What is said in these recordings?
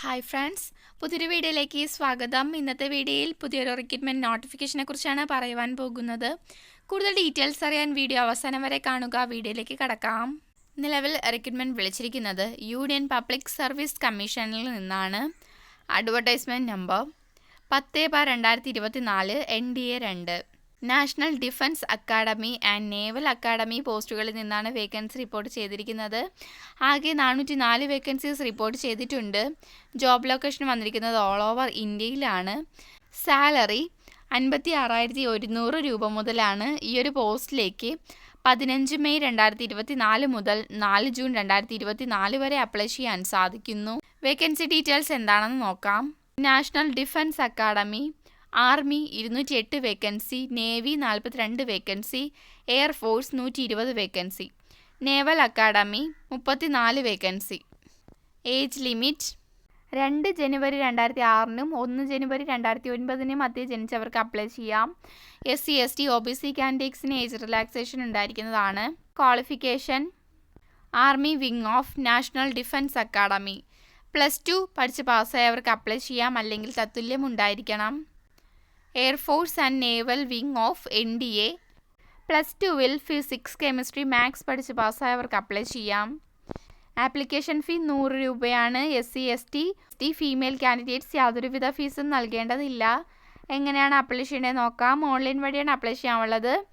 Hi friends പുതിയൊരു വീഡിയോയിലേക്ക് സ്വാഗതം. ഇന്നത്തെ വീഡിയോയിൽ പുതിയൊരു റിക്രൂട്ട്മെന്റ് നോട്ടിഫിക്കേഷനെ കുറിച്ചാണ് പറയുവാൻ പോകുന്നത്. കൂടുതൽ ഡീറ്റെയിൽസ് അറിയാൻ വീഡിയോ അവസാനം വരെ കാണുക. വീഡിയോയിലേക്ക് കടക്കാം. നിലവിൽ റിക്രൂട്ട്മെന്റ് വിളിച്ചിരിക്കുന്നത് യൂണിയൻ പബ്ലിക് സർവീസ് കമ്മീഷനിൽ നിന്നാണ്. അഡ്വർടൈസ്മെന്റ് നമ്പർ പത്ത് ബാർ രണ്ടായിരത്തി ഇരുപത്തി നാല് എൻ ഡി എ രണ്ട്. National defence academy and naval academy പോസ്റ്റുകളിൽ നിന്നാണ് വേക്കൻസി റിപ്പോർട്ട് ചെയ്തിരിക്കുന്നത്. ആകെ നാനൂറ്റി നാല് വേക്കൻസീസ് റിപ്പോർട്ട് ചെയ്തിട്ടുണ്ട്. ജോബ് ലൊക്കേഷൻ വന്നിരിക്കുന്നത് ഓൾ ഓവർ ഇന്ത്യയിലാണ്. സാലറി അൻപത്തി ആറായിരത്തി ഒരുന്നൂറ് രൂപ മുതലാണ്. ഈ ഒരു പോസ്റ്റിലേക്ക് പതിനഞ്ച് മെയ് രണ്ടായിരത്തി ഇരുപത്തി നാല് മുതൽ നാല് ജൂൺ രണ്ടായിരത്തി ഇരുപത്തി നാല് വരെ അപ്ലൈ ചെയ്യാൻ സാധിക്കുന്നു. വേക്കൻസി ഡീറ്റെയിൽസ് എന്താണെന്ന് നോക്കാം. നാഷണൽ ഡിഫൻസ് അക്കാഡമി ആർമി ഇരുന്നൂറ്റി എട്ട് വേക്കൻസി നേവി നാൽപ്പത്തിരണ്ട് വേക്കൻസി എയർഫോഴ്സ് നൂറ്റി ഇരുപത് വേക്കൻസി നേവൽ അക്കാഡമി മുപ്പത്തിനാല് വേക്കൻസി. Age limit? രണ്ട് ജനുവരി രണ്ടായിരത്തി ആറിനും ഒന്ന് ജനുവരി രണ്ടായിരത്തി ഒൻപതിനും മധ്യ ജനിച്ചവർക്ക് അപ്ലൈ ചെയ്യാം. S C S T O B C കാൻഡിഡേറ്റ്സിന് age relaxation ഉണ്ടായിരിക്കുന്നതാണ്. Qualification? Army wing of national defence academy. Plus two പഠിച്ച് പാസ്സായവർക്ക് അപ്ലൈ ചെയ്യാം അല്ലെങ്കിൽ തത്തുല്യം ഉണ്ടായിരിക്കണം. Air force and naval wing of N D A plus ടുവിൽ ഫിസിക്സ് കെമിസ്ട്രി മാത്സ് പഠിച്ച് പാസ്സായവർക്ക് അപ്ലൈ ചെയ്യാം. ആപ്ലിക്കേഷൻ ഫീ നൂറ് രൂപയാണ്. S C S T T female candidates യാതൊരുവിധ ഫീസും നൽകേണ്ടതില്ല. എങ്ങനെയാണ് അപ്ലൈ ചെയ്യേണ്ടത് നോക്കാം. ഓൺലൈൻ വഴിയാണ് അപ്ലൈ ചെയ്യാനുള്ളത്.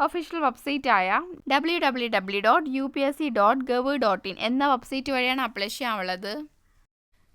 Official വെബ്സൈറ്റായ W W W dot U P S C dot gov dot in എന്ന വെബ്സൈറ്റ് വഴിയാണ് അപ്ലൈ ചെയ്യാനുള്ളത്.